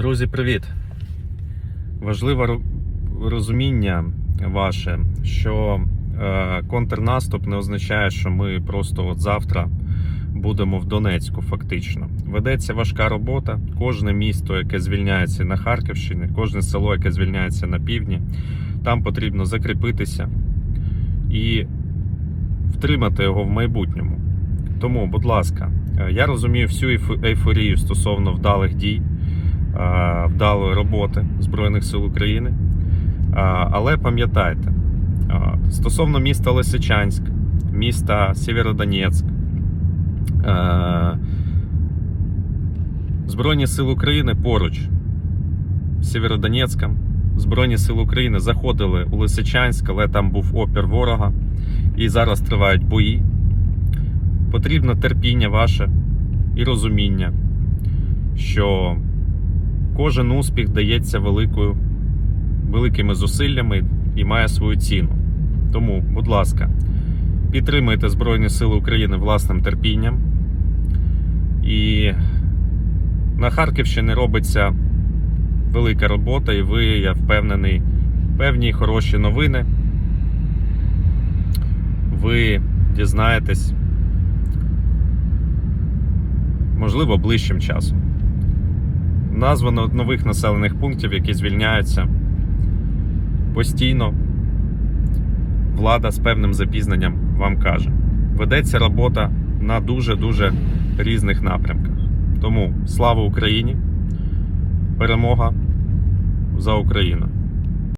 Друзі, привіт! Важливе розуміння ваше, що е, контрнаступ не означає, що ми просто от завтра будемо в Донецьку, фактично. Ведеться важка робота. Кожне місто, яке звільняється на Харківщині, кожне село, яке звільняється на півдні, там потрібно закріпитися і втримати його в майбутньому. Тому, будь ласка, е, я розумію всю ейфорію стосовно вдалих дій вдалої роботи Збройних сил України. Е, Але пам'ятайте, е, стосовно міста Лисичанськ, міста Сєвєродонецьк, е, Збройні сили України поруч з Сєвєродонецьком. Збройні сили України заходили у Лисичанськ, але там був опір ворога, і зараз тривають бої. Потрібно терпіння ваше і розуміння, що кожен успіх дається великою, великими зусиллями і має свою ціну. Тому, будь ласка, підтримуйте Збройні Сили України власним терпінням. І на Харківщині робиться велика робота, і ви, я впевнений, певні хороші новини. Ви дізнаєтесь, можливо, ближчим часом. Названо нових населених пунктів, які звільняються постійно. Влада з певним запізненням вам каже. Ведеться робота на дуже-дуже різних напрямках. Тому слава Україні! Перемога за Україну!